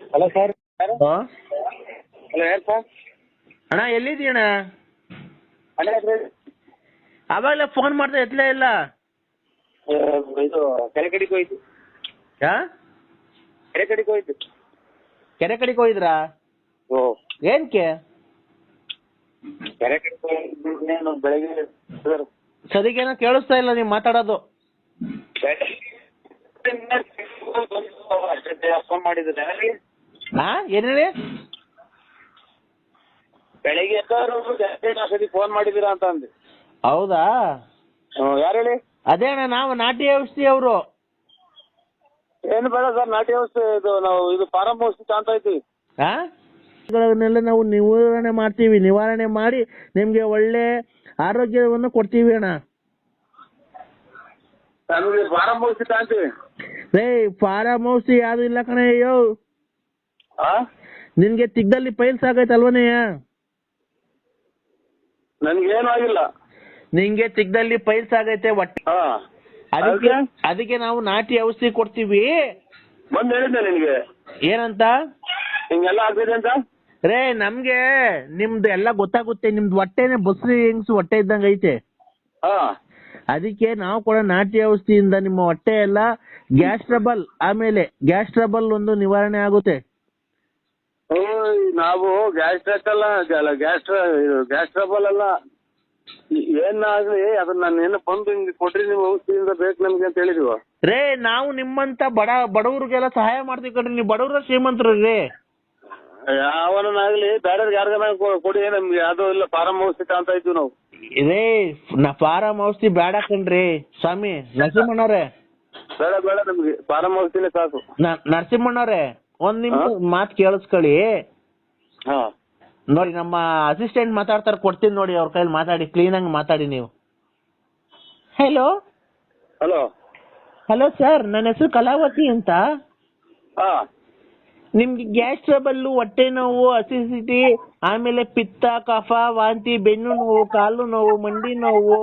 Hello sir. Hello hello ಯಾರು sir? ಅಣ್ಣ ಎಲ್ಲಿದ್ದೀಯಣ್ಣ? ಅಣ್ಣ ಹತ್ರ ಫೋನ್ ಮಾಡ್ದೆ ಎತ್ತಲೇ ಇಲ್ಲ. ಇದು ಕೆರೆ ಕಡೆಗೆ ಹೋಯ್ತು. ಯಾ? ಕೆರೆ ಕಡೆಗೆ ಹೋಯ್ತು. ಕೆರೆ ಕಡೆಗೆ ಹೋಗಿದ್ರಾ ಓ. ಏನಕ್ಕೆ ಕೆರೆ ಕಡೆಗೆ ಇನ್ನೇನು ಬೆಳಗ್ಗೆ ಸರ್. ಸರಿಗೇನೋ ಕೇಳಿಸ್ತಾ ಇಲ್ಲ ನೀವು ಮಾತಾಡೋದು. ಫೋನ್ ಮಾಡಿದ್ರೆ ಹಾ ಏನ್ ಹೇಳಿ ಬೆಳಿಗ್ಗೆ ಎದ್ದವರು ಜಾಸ್ತಿ ಫೋನ್ ಮಾಡಿದೀರಾ ಅಂತ ಅಂದೆ. ಹೌದಾ? ಯಾರು ಹೇಳಿ? ಅದೇ ಅಣ್ಣ ನಾವು ನಾಟಿ ಔಷಧಿ ಅವರು. ಏನು ಬೇಡ ಸರ್ ನಾಟಿ ಔಷಧಿ ಇದು ನಾವು ಇದು ಫಾರಂ ಔಷಧಿ ಕಾಣ್ತಾ ಇದ್ದೀವಿ. ಹಾ ಗಳನ್ನೆಲ್ಲ ನಾವು ನಿವಾರಣೆ ಮಾಡ್ತೀವಿ ನಿವಾರಣೆ ಮಾಡಿ ನಿಮ್ಗೆ ಒಳ್ಳೆ ಆರೋಗ್ಯವನ್ನು ಕೊಡ್ತೀವಿ ಅಣ್ಣ. ನಮಗೆ ಫಾರಂ ಔಷಧಿ ಕಾಣ್ತೀವಿ ಏಯ್ ಫಾರಂ ಔಷಧಿ ಯಾವ್ದು ಇಲ್ಲ ಕಣ ಅಯ್ಯೋ ನಿನ್ಗೆ ತಿಗ್ದಲ್ಲಿ ಪೈಲ್ಸ್ ಆಗೈತಲ್ವನೇ ನನ್ಗೇನು ಆಗಿಲ್ಲ. ನಿಂಗೆ ತಿಗ್ದಲ್ಲಿ ಪೈಲ್ಸ್ ಆಗೈತೆ ಒಟ್ಟೆ ಹಾ. ಅದಕ್ಕೆ ಅದಕ್ಕೆ? ಅದಕ್ಕೆ ನಾವು ನಾಟಿ ಔಷಧಿ ಕೊಡ್ತೀವಿ. ಬಂದು ಹೇಳಿದ್ದೆ ನಿನ್ಗೆ. ಏನಂತ? ಹಿಂಗೆಲ್ಲ ಆಗ್ತಿದೆ ಅಂತ? ರೇ ನಮ್ಗೆ ನಿಮ್ದು ಎಲ್ಲ ಗೊತ್ತಾಗುತ್ತೆ. ನಿಮ್ದು ಹೊಟ್ಟೆನೆ ಬಸ್ರಿ ಹೆಂಗ್ಸು ಹೊಟ್ಟೆ ಇದ್ದಂಗ ಐತೆ. ಹಾ. ಅದಕ್ಕೆ ನಾವು ಕೂಡ ನಾಟಿ ಔಷಧಿಯಿಂದ ನಿಮ್ಮ ಹೊಟ್ಟೆ ಎಲ್ಲ ಗ್ಯಾಸ್ ಟ್ರಬಲ್ ಆಮೇಲೆ ಗ್ಯಾಸ್ ಟ್ರಬಲ್ ಒಂದು ನಿವಾರಣೆ ಆಗುತ್ತೆ. ಓಯ್, ನಾವು ಗ್ಯಾಸ್ ಟ್ರಕ್ ಅಲ್ಲ ಗ್ಯಾಸ್ಟ್ರ ಗ್ಯಾಸ್ ಟ್ರಬಲ್ ಅಲ್ಲ. ಏನಾಗ್ಲಿ ಅದನ್ನ ನಾನು ಏನು ಬಂದು ಹಿಂಗೆ ಕೊಟ್ರಿ ನಿಮ್ ಔಷಧಿಯಿಂದ ಬೇಕು ನಮ್ಗೆ ಅಂತ ಹೇಳಿದ್ವು. ರೇ ನಾವು ನಿಮ್ಮಂತ ಬಡ ಬಡವ್ರಿಗೆಲ್ಲ ಸಹಾಯ ಮಾಡ್ತೀವಿ ಕಡ್ರಿ ನೀವು ಬಡವ್ರ ಶ್ರೀಮಂತರು ರೀ. ಯಾವನಾಗ್ಲಿ ಬೇರೆ ಯಾರಿಗಾನ ಕೊಡಿ ನಮ್ಗೆ ಅದು ಇಲ್ಲ ಫಾರಂ ಔಷಧಿ ಅಂತ ಇದ್ವಿ ನಾವು. ರೇ ನಾ ಫಾರಂ ಔಷಧಿ ಬೇಡ ಕಣ್ರಿ. ಸ್ವಾಮಿ ನರಸಿಂಹಣ್ಣವ್ರೆ. ಬೇಡ ಬೇಡ ನಮ್ಗೆ ಫಾರಂ ಔಷಧಿನೇ ಸಾಕು. ನರಸಿಂಹಣ್ಣವ್ರೆ. ಒಂದ್ ನಿಮಿಷ ಮಾತು ಕೇಳಿಸ್ಕೊಳ್ಳಿ. ಹಾ. ನೋಡಿ ನಮ್ಮ ಅಸಿಸ್ಟೆಂಟ್ ಮಾತಾಡ್ತಾರೆ ಕೊಡ್ತೀನಿ ನೋಡಿ ಅವ್ರ ಕೈಲಿ ಮಾತಾಡಿ ಕ್ಲೀನ್ ಆಗಿ ಮಾತಾಡಿ ನೀವು. ಹಲೋ ಹಲೋ ಹಲೋ ಸರ್ ನನ್ನ ಹೆಸರು ಕಲಾವತಿ ಅಂತ. ಹಾ. ನಿಮ್ಗೆ ಗ್ಯಾಸ್ ಟ್ರಬಲ್ ಹೊಟ್ಟೆ ನೋವು ಅಸಿಡಿಟಿ ಆಮೇಲೆ ಪಿತ್ತ ಕಫ ವಾಂತಿ ಬೆನ್ನು ನೋವು ಕಾಲು ನೋವು ಮಂಡಿ ನೋವು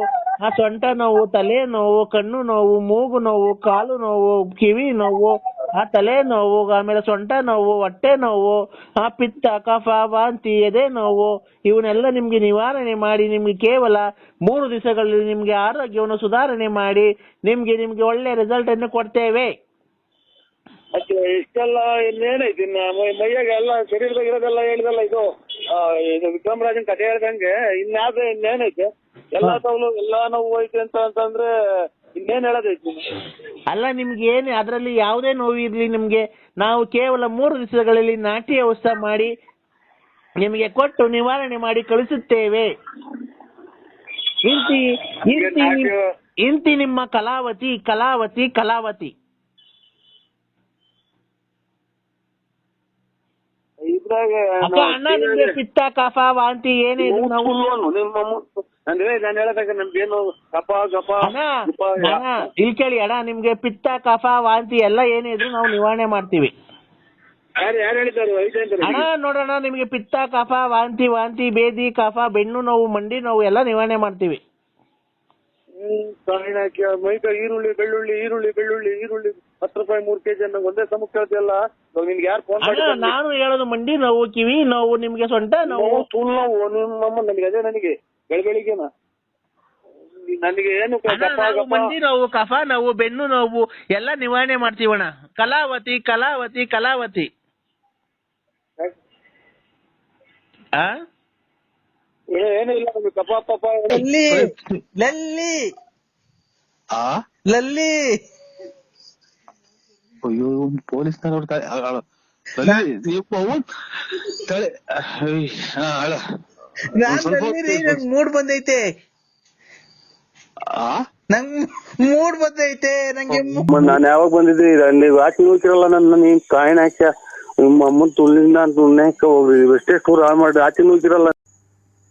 ಆ ಸೊಂಟ ನೋವು ತಲೆ ನೋವು ಕಣ್ಣು ನೋವು ಮೂಗು ನೋವು ಕಾಲು ನೋವು ಕಿವಿ ನೋವು ಆ ತಲೆ ನೋವು ಆಮೇಲೆ ಸೊಂಟ ನೋವು ಹೊಟ್ಟೆ ನೋವು ಆ ಪಿತ್ತ, ಕಫ, ವಾಂತಿ ಎದೆ ನೋವು ಇವನ್ನೆಲ್ಲ ನಿಮ್ಗೆ ನಿವಾರಣೆ ಮಾಡಿ, ನಿಮ್ಗೆ ಕೇವಲ ಮೂರು ದಿವಸಗಳಲ್ಲಿ ನಿಮ್ಗೆ ಆರೋಗ್ಯವನ್ನು ಸುಧಾರಣೆ ಮಾಡಿ, ನಿಮ್ಗೆ ನಿಮ್ಗೆ ಒಳ್ಳೆ ರಿಸಲ್ಟ್ ಅನ್ನು ಕೊಡ್ತೇವೆ. ಇಷ್ಟೆಲ್ಲ ಇನ್ನೇನೈತಿ ಇನ್ನ ಮೈಯಾಗ ಎಲ್ಲ ಶರೀರದಾಗ ಇರೋದೆಲ್ಲ ಹೇಳಿದಲ್ಲ ಇದು ಇದು ವಿಕ್ರಮರಾಜನ್ ಕಥೆ ಹೇಳ್ದಂಗೆ, ಇನ್ನಾದ್ರೆ ಇನ್ನೇನೈತೆ? ಎಲ್ಲಾ ತವಲು ಎಲ್ಲಾ ನೋವು ಹೋಯ್ತು ಅಂತ ಅಂತಂದ್ರೆ ಇನ್ನೇನ್ ಹೇಳೋದೈತಿ ಅಲ್ಲ ನಿಮ್ಗೆ ಏನು ಅದರಲ್ಲಿ ಯಾವುದೇ ನೋವು ಇರಲಿ ನಿಮ್ಗೆ. ನಾವು ಕೇವಲ ಮೂರು ದಿವಸಗಳಲ್ಲಿ ನಾಟಿ ಔಷಧ ಮಾಡಿ ನಿಮಗೆ ಕೊಟ್ಟು ನಿವಾರಣೆ ಮಾಡಿ ಕಳಿಸುತ್ತೇವೆ. ಇಂತಿ ಇಂತಿ ನಿಮ್- ಇಂತಿ ನಿಮ್ಮ ಕಲಾವತಿ ಕಲಾವತಿ ಕಲಾವತಿ. ಇದ್ರಾಗ ಅಕ್ಕ ಅಣ್ಣ ನಿಮ್ಗೆ ಪಿತ್ತ ಕಫ ವಾಂತಿ ಏನೇ ಇದ್ರು ನಾವು ನಿಮ್ಮ ಮೂತ್- ನಾನು ಹೇಳಿ ನಾನು ಹೇಳದಾಗ ನಮ್ಗೇನು ಕಪ ಗಪ ಗುಪ ಅಣ್ಣ ಇಲ್ಲಿ ಕೇಳಿ ಅಣ್ಣ ನಿಮ್ಗೆ ಪಿತ್ತ ಕಫ ವಾಂತಿ ಎಲ್ಲ ಏನೇ ಇದ್ರು ನಾವು ನಿವಾರಣೆ ಮಾಡ್ತೀವಿ. ಯಾರು ಯಾರು ಹೇಳಿದ್ದಾರೆ? ಅಣ್ಣ ನೋಡೋಣ ನಿಮ್ಗೆ ಪಿತ್ತ ಕಫ ವಾಂತಿ ವಾಂತಿ ಬೇದಿ ಕಫ ಬೆನ್ನು ನೋವು ಮಂಡಿ ನೋವು ಎಲ್ಲ ನಿವಾರಣೆ ಮಾಡ್ತೀವಿ. ಕಾಯಿನ ಮೈಕ ಈರುಳ್ಳಿ ಬೆಳ್ಳುಳ್ಳಿ ಈರುಳ್ಳಿ ಬೆಳ್ಳುಳ್ಳಿ ಈರುಳ್ಳಿ ಹತ್ತು ರೂಪಾಯಿ ಮೂರ್ ಕೆಜಿ ಅನ್ನೋ ಒಂದೇ ಸಮಕ್ಕೆ ಕೇಳ್ತಿಯಲ್ಲ ಇವಾಗ ನಿನ್ಗೆ ಯಾರು ಫೋನ್ ಅಣ್ಣ ಮಾಡಿ ನಾನು ಹೇಳೋದು ಮಂಡಿ ನೋವು ಕಿವಿ ನೋವು ನಿಮ್ಗೆ ಸೊಂಟ ನೋವು. ತುಳು ನೋವು ನಿಮ್ಮಮ್ಮ ನನಗೆ ಅದೇ ನನಗೆ. ಬೆಳಬೆಳಿಗ್ಗೆನ? ನನಗೆ ಏನು ಕ- ಅಣ್ಣ, ಗಪ ನಾವು ಗಪ ಮಂಡಿ ನೋವು ಕಫ ನೋವು ಬೆನ್ನು ನೋವು ಎಲ್ಲ ನಿವಾರಣೆ ಮಾಡ್ತೀವಣ್ಣ ಕಲಾವತಿ ಕಲಾವತಿ ಕಲಾವತಿ. ಆ? ಏನೂ ಇಲ್ಲ ನಮ್ಗೆ ಕಪ ಪಪ ಏನು- ಲಲ್ಲಿ ಲಲ್ಲಿ. ಆ? ಲಲ್ಲಿ. ಅಯ್ಯೋ ಪೊಲೀಸ್ನ ನೋಡ್ತಾರೆ ನೀವು ಅಯ್ಯ್, ಹಾ, ಅಳ. ನಾನ್ ಮೂಡ್ ಬಂದೈತೆ. ಆ? ನಂಗ್ ಮೂಡ್ ಬಂದೈತೆ. ನಂಗೆ ನಾನ್ ಯಾವಾಗ ಬಂದಿದ್ದೆ? ನೀವು ಆಚೆ ನೋಡ್ತಿರಲ್ಲ ನನ್ನ ನೀನ್ ಕಾಯಿನ ಹಾಕ್ಯ. ನಿಮ್ಮ ಅಮ್ಮನ್ ತುಳ್ಳಿಂದ ತುಣ್ಣಾಕ ಹೋಗ್ರಿ ಎಷ್ಟೇ ಟೂರ್ ಹಾಳು ಮಾಡಿ ಆಚೆ ನೋಡ್ತಿರಲ್ಲ?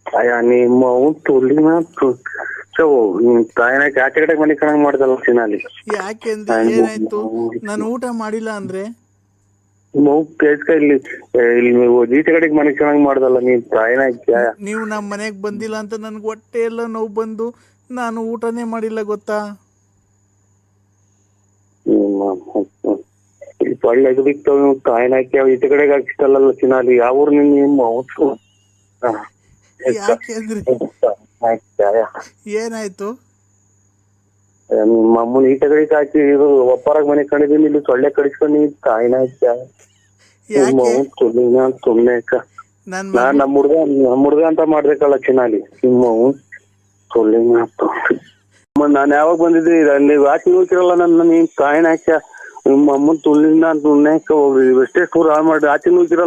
ಅಯ್ಯ ನಿಮ್ಮ ಅವನ್ ತುಳ್ಳಿನ ಹಾಕಿ ಆಚೆ ಕಡೆ ಮನೆ ಕಣಂಗ್ ಮಾಡ್ದಲ್ಲ ಯಾಕೆ ಯಾಕೆಂದ್ರೆ ಏನಾಯ್ತು? ನಾನು ಊಟ ಮಾಡಿಲ್ಲ ಅಂದ್ರೆ ಮಗು ಕೇಳ್ಕ ಇಲ್ಲಿ ಇಲ್ಲಿ ನೀವು ನಮ್ ಕಡೆಗೆ ಮನೆ ಚೆನ್ನಾಗಿ ಮಾಡ್ದಲ್ಲ ನೀನ್ ಕಾಯಿನ ಹಾಕ್ಯ ನೀವು ನಮ್ಮ ಮನೆಗ್ ಬಂದಿಲ್ಲ ಅಂತ ನನ್ಗೆ ಹೊಟ್ಟೆ ಎಲ್ಲ ನೋವು ಬಂದು ನಾನು ಊಟನೇ ಮಾಡಿಲ್ಲ ಗೊತ್ತಾ? ಒಳ್ಳೆ ಎಗದಿಕ್ತಾವ ಕಾಯಿನ ಹಾಕಿ ಈಚೆ ಕಡೆಗೆ ಹಾಕಿಸ್ತಲ್ಲ ಚಿನಾಲಿ ಯಾವ ಊರು ನಿಮ್ಮ ಅವತ್ತು ಯಾಕೆ ಅಂದ್ರೆ? ಏನಾಯ್ತು? ನಿಮ್ಮ ಈ ತಗಡಿ ಹಾಕಿ ಇದು ಒಪ್ಪರಾಗ ಮನೆ ಕಂಡಿದ್ದೀನಿ ಇಲ್ಲಿ ಸೊಳ್ಳೆ ಕಡಿಸ್ಕೊಂಡು ಕಾಯಿನ ಯಾಕೆ? ಅವ್ನ್ ಸುಮ್ನೆ ನನ್ ನಾನ್ ನಮ್ಮ ಹುಡ್ಗ ನಮ್ಮ ಹುಡ್ಗ ಅಂತ ಮಾಡ್ಬೇಕಲ್ಲ ನಿಮ್ಮ ಅವ್ನ್ ಸುಳ್ಳಿನ. ನಾನ್ ಯಾವಾಗ ಬಂದಿದ್ದೆ? ಅಲ್ಲಿ ಯಾಕೆ ನೋಡ್ತಿರಲ್ಲ ನನ್ನ ನೀನ್ ಕಾಯಿನ ಹಾಕ್ಯ ನಿಮ್ಮ ಅಮ್ಮನ್ ತುಳ್ಳಿನ ತುಳ್ನೆ ಹೋಗ್ರಿ. ಎಷ್ಟೇ ಟೂರ್ ಹಾಳು ಮಾಡಿ ಆಚೆ ನೋಡ್ತಿರಲ್ಲ?